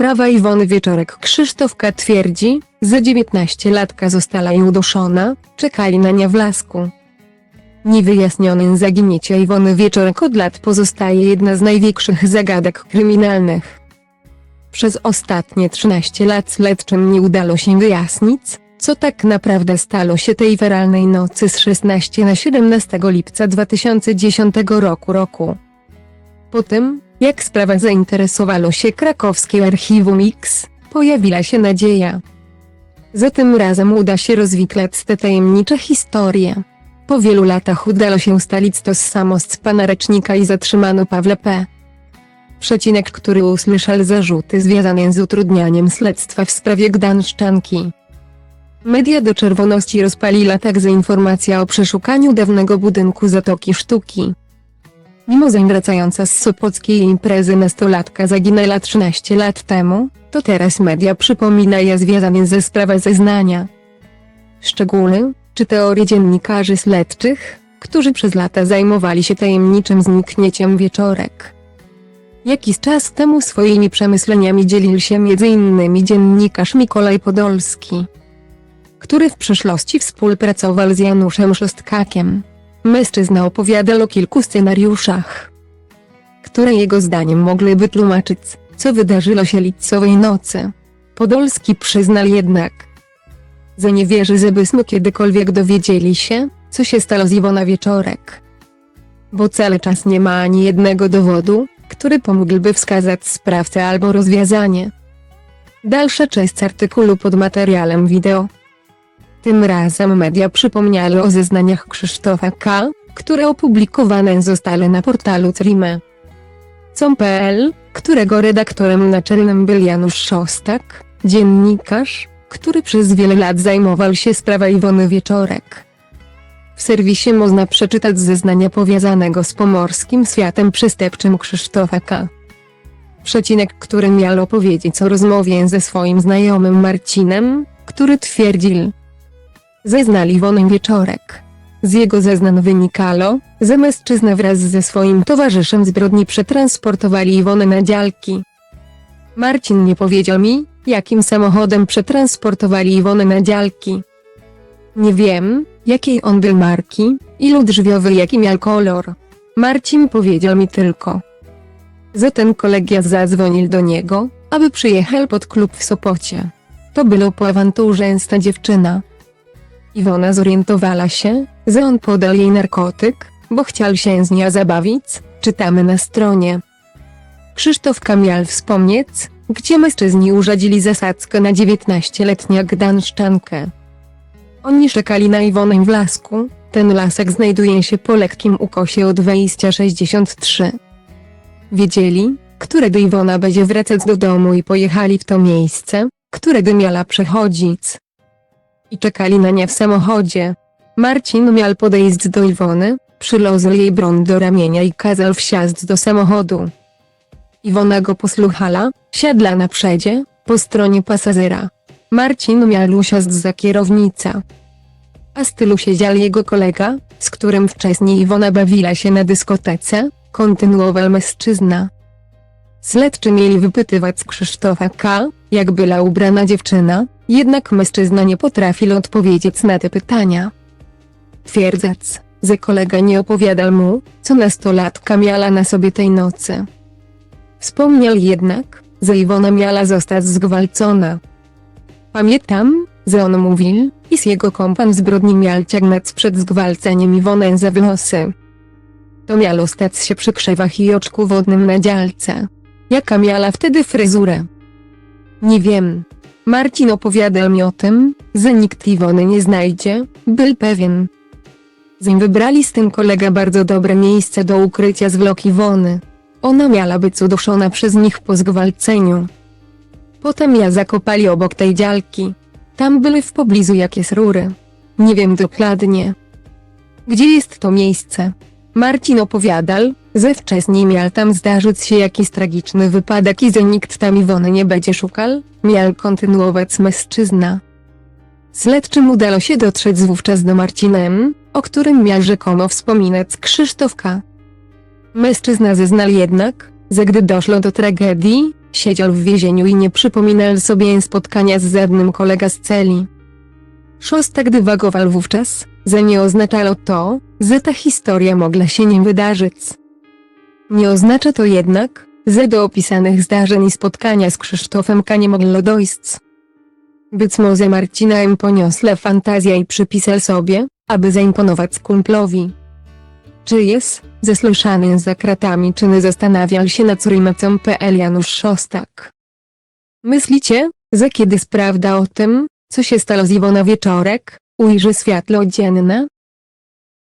Sprawa Iwony Wieczorek Krzysztof K. twierdzi, że 19-latka została jej uduszona, czekali na nią w lasku. Niewyjaśnionym zaginięcie Iwony Wieczorek od lat pozostaje jedna z największych zagadek kryminalnych. Przez ostatnie 13 lat śledczym nie udało się wyjaśnić, co tak naprawdę stało się tej feralnej nocy z 16 na 17 lipca 2010 roku roku. Po tym, jak sprawa zainteresowało się krakowskie archiwum X, pojawiła się nadzieja. Za tym razem uda się rozwiklać te tajemnicze historie. Po wielu latach udało się ustalić to samo z pana recznika i zatrzymano Pawła P. Przecinek, który usłyszał zarzuty związane z utrudnianiem śledztwa w sprawie Gdanszczanki. Media do czerwoności rozpaliła także informacja o przeszukaniu dawnego budynku Zatoki Sztuki. Zań wracająca z sopockiej imprezy nastolatka zaginęła 13 lat temu, to teraz media przypominają związane ze sprawą zeznania. Szczegóły, czy teorie dziennikarzy śledczych, którzy przez lata zajmowali się tajemniczym zniknięciem wieczorek. Jakiś czas temu swoimi przemyśleniami dzielił się m.in. dziennikarz Mikołaj Podolski, który w przeszłości współpracował z Januszem Szostkakiem. Mężczyzna opowiadał o kilku scenariuszach, które jego zdaniem mogłyby tłumaczyć, co wydarzyło się lipcowej nocy. Podolski przyznał jednak, że nie wierzy, żebyśmy kiedykolwiek dowiedzieli się, co się stało z Iwona Wieczorek. Bo cały czas nie ma ani jednego dowodu, który pomógłby wskazać sprawcę albo rozwiązanie. Dalsza część artykułu pod materiałem wideo. Tym razem media przypomniały o zeznaniach Krzysztofa K., które opublikowane zostały na portalu Trime. Com.pl, którego redaktorem naczelnym był Janusz Szostak, dziennikarz, który przez wiele lat zajmował się sprawą Iwony Wieczorek. W serwisie można przeczytać zeznania powiązanego z pomorskim światem przestępczym Krzysztofa K. Przecinek, który miał opowiedzieć o rozmowie ze swoim znajomym Marcinem, który twierdził, zeznali Iwonę Wieczorek. Z jego zeznań wynikało, że mężczyzna wraz ze swoim towarzyszem zbrodni przetransportowali Iwonę na działki. Marcin nie powiedział mi, jakim samochodem przetransportowali Iwonę na działki. Nie wiem, jakiej on był marki, ilu drzwiowy jaki miał kolor. Marcin powiedział mi tylko, że ten kolega zadzwonił do niego, aby przyjechał pod klub w Sopocie. To było po awanturze dziewczyna. Iwona zorientowała się, że on podał jej narkotyk, bo chciał się z nią zabawić, czytamy na stronie. Krzysztof Kamial wspomnieć, gdzie mężczyźni urządzili zasadzkę na 19-letnią Gdanszczankę. Oni czekali na Iwonę w lasku, ten lasek znajduje się po lekkim ukosie od wejścia 63. Wiedzieli, którego Iwona będzie wracać do domu i pojechali w to miejsce, którego miała przechodzić. I czekali na nie w samochodzie. Marcin miał podejść do Iwony, przywiązał jej broń do ramienia i kazał wsiąść do samochodu. Iwona go posłuchała, siadła na przedzie, po stronie pasażera. Marcin miał usiąść za kierownicę. A z tyłu siedział jego kolega, z którym wcześniej Iwona bawiła się na dyskotece, kontynuował mężczyzna. Śledczy mieli wypytywać z Krzysztofa K., jak była ubrana dziewczyna, jednak mężczyzna nie potrafił odpowiedzieć na te pytania. Twierdząc, że kolega nie opowiadał mu, co nastolatka miała na sobie tej nocy. Wspomniał jednak, że Iwona miała zostać zgwałcona. Pamiętam, że on mówił, iż jego kompan zbrodni miał ciągnąć przed zgwałceniem Iwonę za włosy. To miało stać się przy krzewach i oczku wodnym na działce. Jaka miała wtedy fryzurę? Nie wiem. Marcin opowiadał mi o tym, że nikt Iwony nie znajdzie, był pewien. Zanim wybrali z tym kolega bardzo dobre miejsce do ukrycia zwłok Iwony. Ona miała być uduszona przez nich po zgwałceniu. Potem ja zakopali obok tej działki. Tam były w pobliżu jakieś rury. Nie wiem dokładnie. Gdzie jest to miejsce? Marcin opowiadał, że wcześniej miał tam zdarzyć się jakiś tragiczny wypadek i że nikt tam Iwony nie będzie szukał, miał kontynuować mężczyzna. Śledczym udało się dotrzeć wówczas do Marcinem, o którym miał rzekomo wspominać Krzysztof K. Mężczyzna zeznał jednak, że gdy doszło do tragedii, Siedział w więzieniu i nie przypominał sobie spotkania z żadnym kolega z celi. Szostak dywagował wówczas, że nie oznaczało to, że ta historia mogła się nie wydarzyć. Nie oznacza to jednak, że do opisanych zdarzeń i spotkania z Krzysztofem K. nie mogło dojść. Być może Marcina M. poniosła fantazja i przypisał sobie, aby zaimponować kumplowi. Czy jest, zesłyszany za kratami czy nie zastanawiał się nad córymacą.pl Janusz Szostak. Myślicie, że kiedy sprawda o tym, co się stało z Iwona wieczorek, ujrzy światło dzienne?